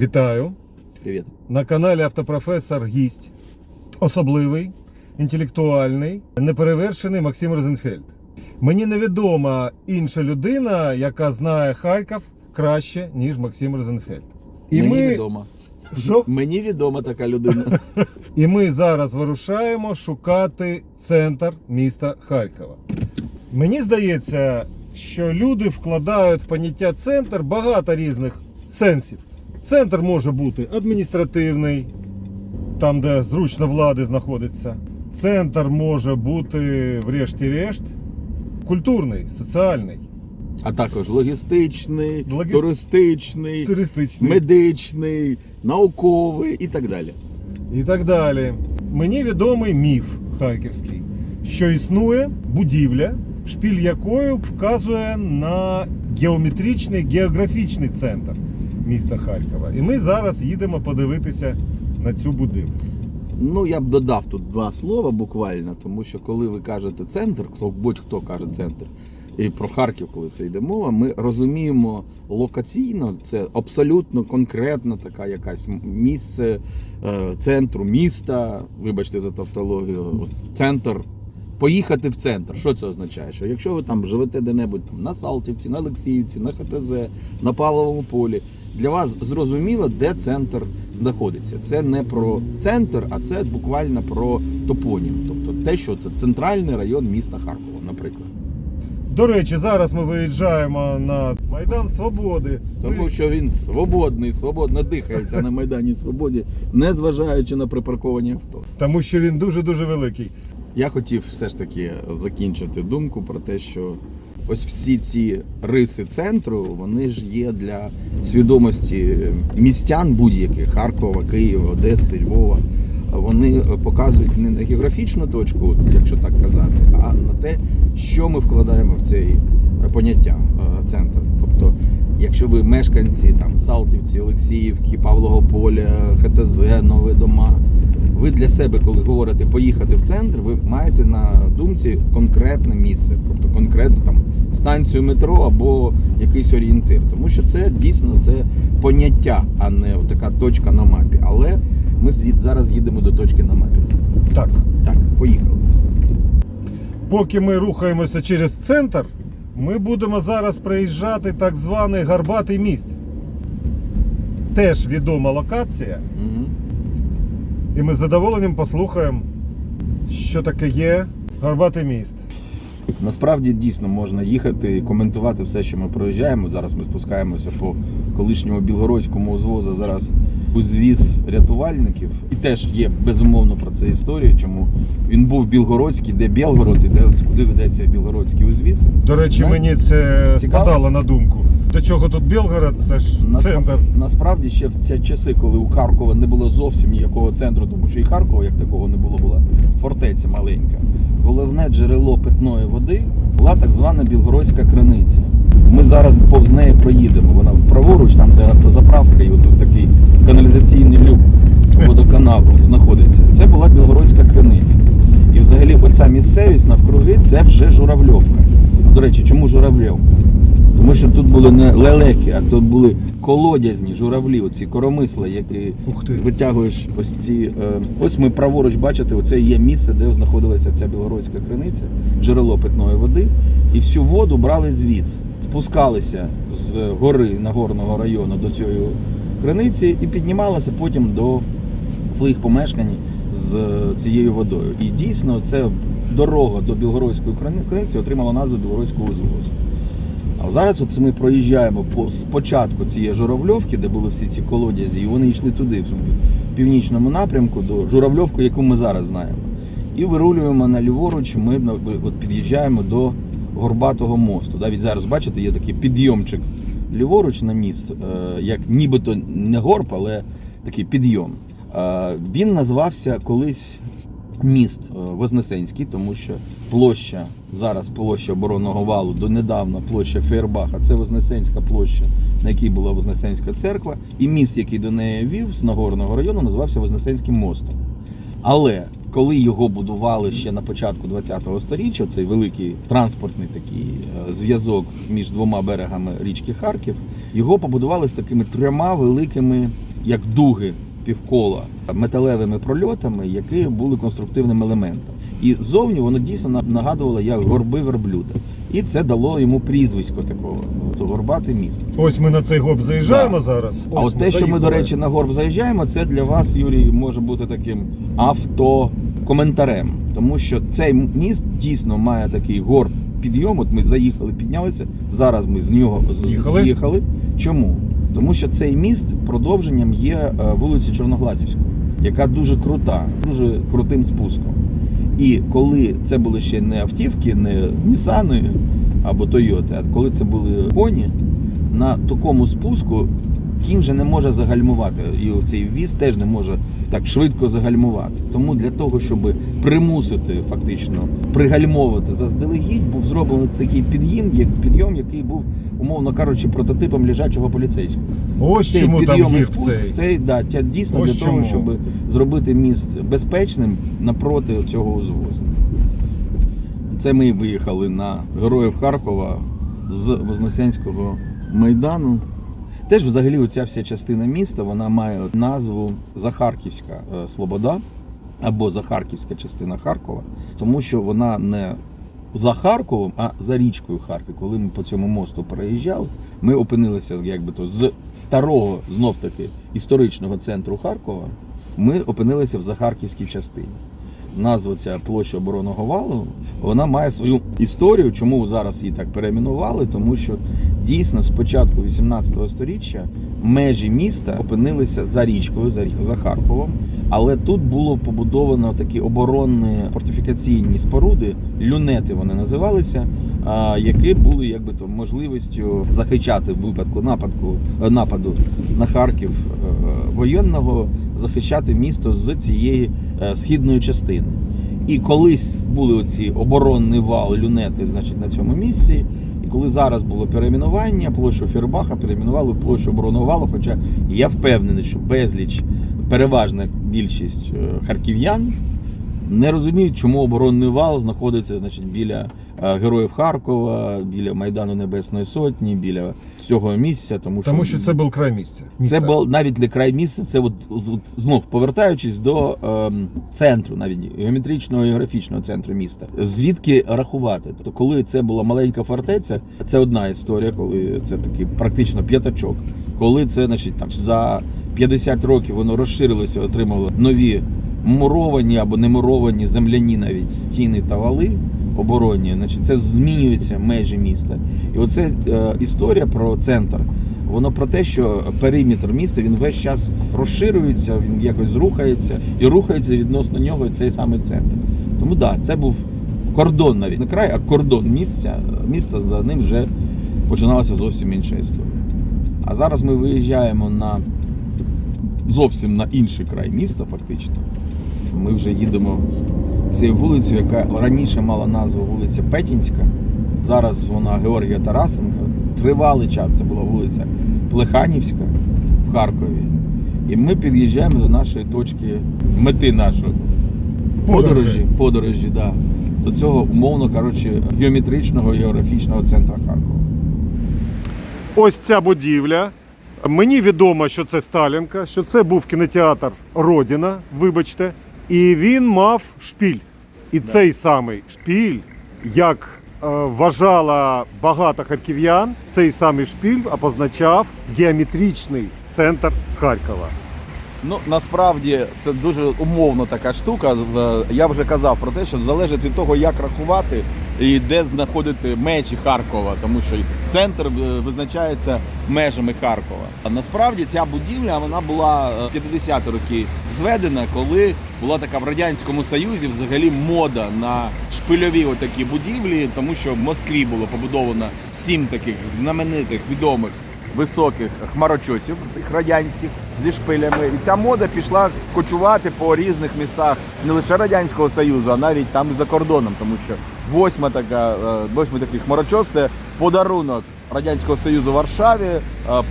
Вітаю Привіт. на каналі Автопрофесор Гість. Особливий, інтелектуальний, неперевершений Максим Розенфельд. Мені невідома інша людина, яка знає Харків краще, ніж Максим Розенфельд. І Мені ми, відомо. Що? Мені відома така людина. і ми зараз вирушаємо шукати центр міста Харкова. Мені здається, що люди вкладають в поняття центр багато різних сенсів. Центр може бути адміністративний, там, де зручно влади знаходиться. Центр може бути, врешті-решт, культурний, соціальний, А також логістичний, Логі- туристичний, туристичний медичний, науковий і так далі. і так далі. Мені відомий міф харківський, що існує будівля, шпіль якої вказує на геометричний географічний центр міста Харкова. І ми зараз їдемо подивитися на цю будівлю. Ну, я б додав тут два слова буквально, тому що коли ви кажете центр, хто будь-хто каже центр, і про Харків, коли це йде мова, ми розуміємо локаційно, це абсолютно конкретна така якась місце е, центру міста, вибачте за тавтологію, центр. Поїхати в центр. Що це означає? Що якщо ви там живете де-небудь там, на Салтівці, на Олексіївці, на ХТЗ, на Павловому полі, для вас зрозуміло, де центр знаходиться. Це не про центр, а це буквально про топонім. Тобто те, що це центральний район міста Харкова, наприклад. До речі, зараз ми виїжджаємо на Майдан Свободи. Тому що він свободний, свободно дихається на Майдані Свободи, не зважаючи на припарковані авто. Тому що він дуже-дуже великий. Я хотів все ж таки закінчити думку про те, що ось всі ці риси центру, вони ж є для свідомості містян будь-яких Харкова, Києва, Одеси, Львова. Вони показують не на географічну точку, якщо так казати, а на те, що ми вкладаємо в цей поняття е, центр. Тобто, якщо ви мешканці там Салтівці, Олексіївки, Павлого Поля, ХТЗ, Нові Дома, ви для себе, коли говорите поїхати в центр, ви маєте на думці конкретне місце, тобто конкретну там станцію метро або якийсь орієнтир. Тому що це дійсно це поняття, а не така точка на мапі. Але ми зараз їдемо до точки на мапі. Так. Так, поїхали. Поки ми рухаємося через центр, ми будемо зараз проїжджати так званий Гарбатий міст. Теж відома локація, Угу. І ми з задоволенням послухаємо, що таке є Горбатий міст. Насправді дійсно можна їхати і коментувати все, що ми проїжджаємо. Зараз ми спускаємося по колишньому білгородському узвозу. Зараз узвіз рятувальників. І теж є безумовно про це історія, чому він був білгородський, де Білгород і де куди ведеться білгородський узвіз. До речі, Так? мені це Цікаво? спадало на думку. До чого тут Білгород? Це ж центр. Насправді ще в ці часи, коли у Харкова не було зовсім ніякого центру, тому що і Харкова як такого не було, була фортеця маленька. Головне джерело питної води була так звана Білгородська криниця. Ми зараз повз неї проїдемо. Вона праворуч, там де автозаправка, і отут такий каналізаційний люк водоканалу знаходиться. Це була Білгородська криниця. І взагалі оця місцевість навкруги це вже Журавльовка. До речі, чому Журавльовка? Тому що тут були не лелеки, а тут були колодязні журавлі, оці коромисли, які Ух ти. витягуєш ось ці. е, Ось ми праворуч бачите, оце є місце, де знаходилася ця білгородська криниця, джерело питної води. І всю воду брали звідси, спускалися з гори Нагорного району до цієї криниці і піднімалися потім до своїх помешкань з цією водою. І дійсно це дорога до Білгородської крини- криниці отримала назву Білгородського узвозу. А зараз от ми проїжджаємо по спочатку цієї журавльовки, де були всі ці колодязі, і вони йшли туди, в північному напрямку, до журавльовки, яку ми зараз знаємо. І вирулюємо на ліворуч, ми от під'їжджаємо до Горбатого мосту. Навіть зараз, бачите, є такий підйомчик ліворуч на міст, е, як нібито не горб, але такий підйом. Е, Він назвався колись міст е, Вознесенський, тому що площа зараз площа оборонного валу, донедавна площа Фейербаха, це Вознесенська площа, на якій була Вознесенська церква, і міст, який до неї вів з Нагорного району, називався Вознесенським мостом. Але коли його будували ще на початку ХХ століття, цей великий транспортний такий е, зв'язок між двома берегами річки Харків, його побудували з такими трьома великими як дуги півкола металевими прольотами, які були конструктивним елементом. І ззовні воно дійсно нагадувало як горби верблюда. І це дало йому прізвисько такого то горбатий міст. Ось ми на цей гоп заїжджаємо Да. зараз. А от те, що ми, до речі, на горб заїжджаємо, це для вас, Юрій, може бути таким автокоментарем. Тому що цей міст дійсно має такий горб підйом. От ми заїхали, піднялися. Зараз ми з нього з'їхали. Чому? Тому що цей міст продовженням є е, вулиці Чорноглазівської, яка дуже крута, дуже крутим спуском. І коли це були ще не автівки, не Нісани або Тойоти, а коли це були коні, на такому спуску кінь же не може загальмувати. І цей віз теж не може так швидко загальмувати. Тому для того, щоб примусити фактично пригальмовувати заздалегідь, був зроблений такий під'їм, як підйом, який був, умовно кажучи, прототипом лежачого поліцейського. Ось Цей чому там підйом і спуск, цей. цей да, дійсно Ось для того, щоб зробити міст безпечним напроти цього узвозу. Це ми виїхали на героїв Харкова з Вознесенського майдану. Теж взагалі оця вся частина міста вона має назву Захарківська е, Слобода або Захарківська частина Харкова, тому що вона не за Харковом, а за річкою Харків. Коли ми по цьому мосту переїжджали, ми опинилися якби то з старого знов таки історичного центру Харкова. Ми опинилися в Захарківській частині. Назва ця площа оборонного валу, вона має свою історію. Чому зараз її так перейменували? Тому що дійсно з початку 18 століття межі міста опинилися за річкою, за, рі- за Харковом. Але тут було побудовано такі оборонні фортифікаційні споруди, люнети вони називалися, які були якби то можливістю захищати в випадку нападку нападу на Харків воєнного, захищати місто з цієї е, східної частини. І колись були оці оборонний вал, люнети, значить, на цьому місці. І коли зараз було перейменування, площу Фірбаха перейменували в площу оборонного валу. Хоча я впевнений, що безліч, переважна більшість е, харків'ян не розуміють, чому оборонний вал знаходиться значить, біля героїв Харкова, біля Майдану Небесної Сотні, біля цього місця. Тому що, Тому що це був край місця. це Міста. був навіть не край місця, це от, от, знов повертаючись до ем, центру, навіть геометричного і географічного центру міста. Звідки рахувати? Тобто, коли це була маленька фортеця, це одна історія, коли це такий практично п'ятачок. Коли це, значить, там за 50 років воно розширилося, отримало нові муровані або не муровані земляні навіть стіни та вали оборонні, значить, це змінюються межі міста. І оце е, історія про центр. Воно про те, що периметр міста він весь час розширюється, він якось рухається і рухається відносно нього цей самий центр. Тому так, да, це був кордон навіть не край, а кордон місця. Міста за ним вже починалася зовсім інша історія. А зараз ми виїжджаємо на зовсім на інший край міста, фактично. Ми вже їдемо цією вулицею, яка раніше мала назву вулиця Петінська. Зараз вона Георгія Тарасенка. Тривалий час це була вулиця Плеханівська в Харкові. І ми під'їжджаємо до нашої точки мети нашої Подорожі. подорожі, подорожі да, до цього умовно кажучи, геометричного географічного центру Харкова. Ось ця будівля. Мені відомо, що це Сталінка, що це був кінотеатр Родіна, вибачте. І він мав шпіль. І цей самий шпіль, як е, вважала багато харків'ян, цей самий шпіль опозначав геометричний центр Харкова. Ну насправді це дуже умовна така штука. Е, Я вже казав про те, що залежить від того, як рахувати і де знаходити межі Харкова, тому що центр е, визначається межами Харкова. А насправді ця будівля вона була е, 50-ті роки зведена, коли була така в радянському союзі взагалі мода на шпильові отакі будівлі, тому що в Москві було побудовано сім таких знаменитих відомих високих хмарочосів тих радянських зі шпилями. І ця мода пішла кочувати по різних містах не лише Радянського Союзу, а навіть там і за кордоном, тому що восьма така, е, восьмий такий хмарочос це подарунок Радянського Союзу Варшаві, е,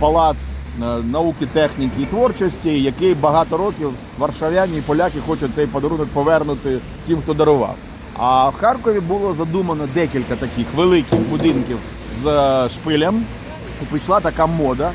палац е, науки, техніки і творчості, який багато років варшавяні і поляки хочуть цей подарунок повернути тим, хто дарував. А в Харкові було задумано декілька таких великих будинків з шпилем. І пішла така мода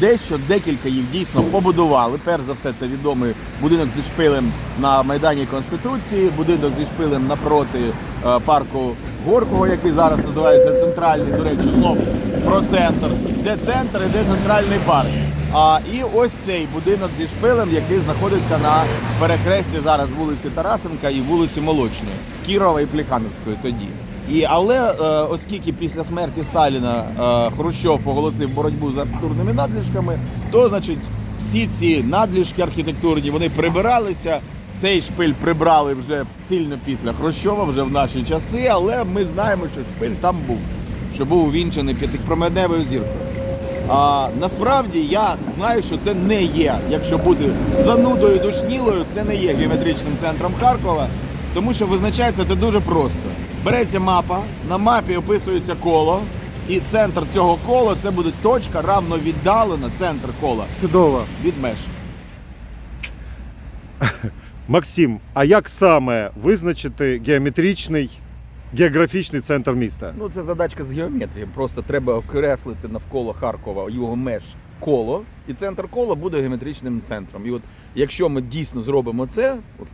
Дещо декілька їх дійсно побудували. Перш за все, це відомий будинок зі шпилем на Майдані Конституції, будинок зі шпилем напроти е, парку Горького, який зараз називається центральний. До речі, знов про центр. Де центр і де центральний парк. А і ось цей будинок зі шпилем, який знаходиться на перехресті зараз вулиці Тарасенка і вулиці Молочної, Кірова і Плехановської тоді. І але е, оскільки після смерті Сталіна е, Хрущов оголосив боротьбу з архітектурними надлишками, то значить всі ці надлишки архітектурні вони прибиралися. Цей шпиль прибрали вже сильно після Хрущова, вже в наші часи, але ми знаємо, що шпиль там був, що був увінчений п'ятипроменевою зіркою. А насправді я знаю, що це не є, якщо бути занудою душнілою, це не є геометричним центром Харкова, тому що визначається це дуже просто. Береться мапа, на мапі описується коло, і центр цього кола це буде точка равно віддалена, центр кола Чудово. від меж. Максим, а як саме визначити геометричний географічний центр міста? Ну, це задачка з геометрії. Просто треба окреслити навколо Харкова його меж коло, і центр кола буде геометричним центром. І от якщо ми дійсно зробимо це, от,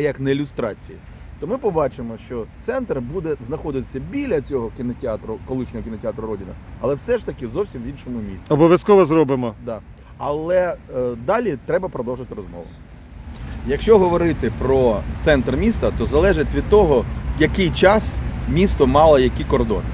як на ілюстрації, то ми побачимо, що центр буде знаходитися біля цього кінотеатру, колишнього кінотеатру Родіна, але все ж таки в зовсім в іншому місці. Обов'язково зробимо. Да. Але е, далі треба продовжити розмову. Якщо говорити про центр міста, то залежить від того, який час місто мало які кордони.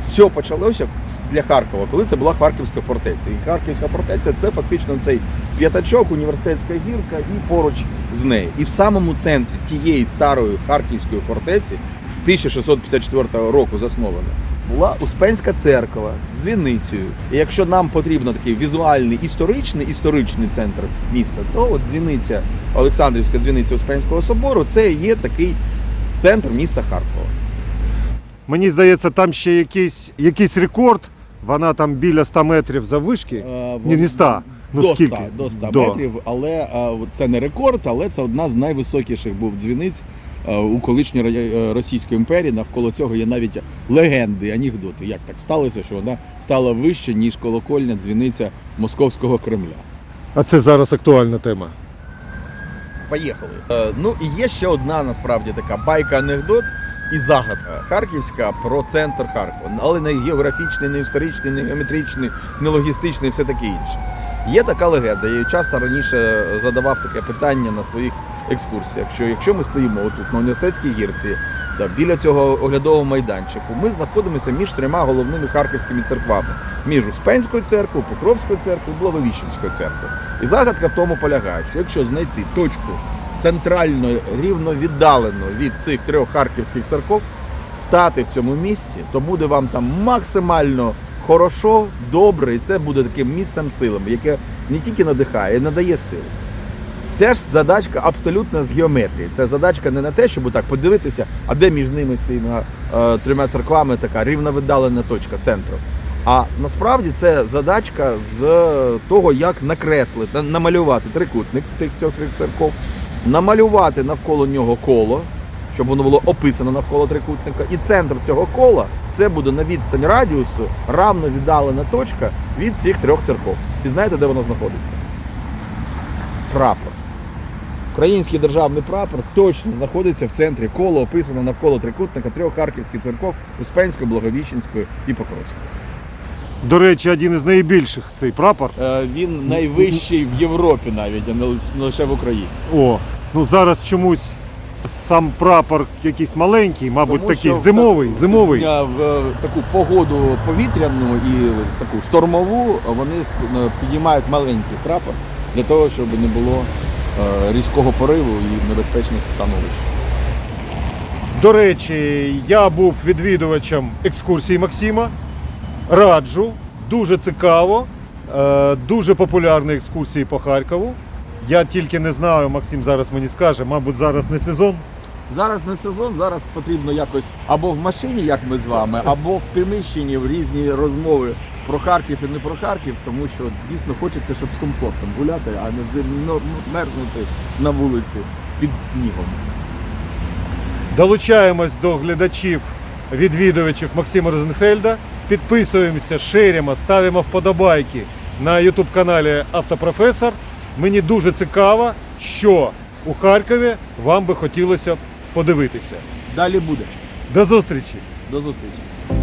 Все почалося для Харкова, коли це була Харківська фортеця. І Харківська фортеця це фактично цей п'ятачок, університетська гірка і поруч з нею. І в самому центрі тієї старої Харківської фортеці з 1654 року заснована була Успенська церква з дзвіницею. І якщо нам потрібно такий візуальний історичний історичний центр міста, то от дзвіниця Олександрівська дзвіниця Успенського собору це є такий центр міста Харкова. Мені здається, там ще якийсь, якийсь рекорд. Вона там біля 100 метрів заввишки. Е, Ні, не 100. Ну до скільки? 100, до 100 До. метрів, але е, це не рекорд, але це одна з найвисокіших був дзвіниць е, у колишній е, Російської імперії. Навколо цього є навіть легенди, анекдоти. Як так сталося, що вона стала вище, ніж колокольня дзвіниця Московського Кремля. А це зараз актуальна тема. Поїхали. Е, ну і є ще одна насправді така байка-анекдот і загадка харківська про центр Харкова, але не географічний, не історичний, не геометричний, не логістичний, все таке інше. Є така легенда, я часто раніше задавав таке питання на своїх екскурсіях. Що якщо ми стоїмо отут на університетській гірці, та біля цього оглядового майданчику, ми знаходимося між трьома головними харківськими церквами: між Успенською церквою, Покровською церквою, Благовіщенською церквою. І загадка в тому полягає, що якщо знайти точку центрально рівно віддалену від цих трьох харківських церков, стати в цьому місці, то буде вам там максимально хорошо, добре, і це буде таким місцем силами, яке не тільки надихає, а й надає сили. Теж задачка абсолютно з геометрії. Це задачка не на те, щоб так подивитися, а де між ними цими е, трьома церквами така рівновидалена точка центру. А насправді це задачка з того, як накреслити, намалювати трикутник тих цих церков, намалювати навколо нього коло, щоб воно було описано навколо трикутника. І центр цього кола це буде на відстань радіусу равно віддалена точка від цих трьох церков. І знаєте, де воно знаходиться? Прапор. Український державний прапор точно знаходиться в центрі кола, описано навколо трикутника трьох харківських церков Успенської, Благовіщенської і Покровської. До речі, один із найбільших цей прапор. Е, Він найвищий в Європі навіть, а не ли- не лише в Україні. О, ну зараз чомусь с- сам прапор якийсь маленький, мабуть, Тому такий що в зимовий, таку- зимовий. е, В е, таку погоду повітряну і таку штормову вони е, підіймають маленький прапор для того, щоб не було е, різкого пориву і небезпечних становищ. До речі, я був відвідувачем екскурсії Максима. Раджу, дуже цікаво, е, дуже популярні екскурсії по Харкову. Я тільки не знаю, Максим зараз мені скаже, мабуть, зараз не сезон. Зараз не сезон, зараз потрібно якось або в машині, як ми з вами, або в приміщенні в різні розмови про Харків і не про Харків, тому що дійсно хочеться, щоб з комфортом гуляти, а не зимно мерзнути на вулиці під снігом. Долучаємось до глядачів, відвідувачів Максима Розенфельда. Підписуємося, ширимо, ставимо вподобайки. на YouTube каналі Автопрофесор. Мені дуже цікаво, що у Харкові вам би хотілося подивитися. Далі буде. До зустрічі! До зустрічі.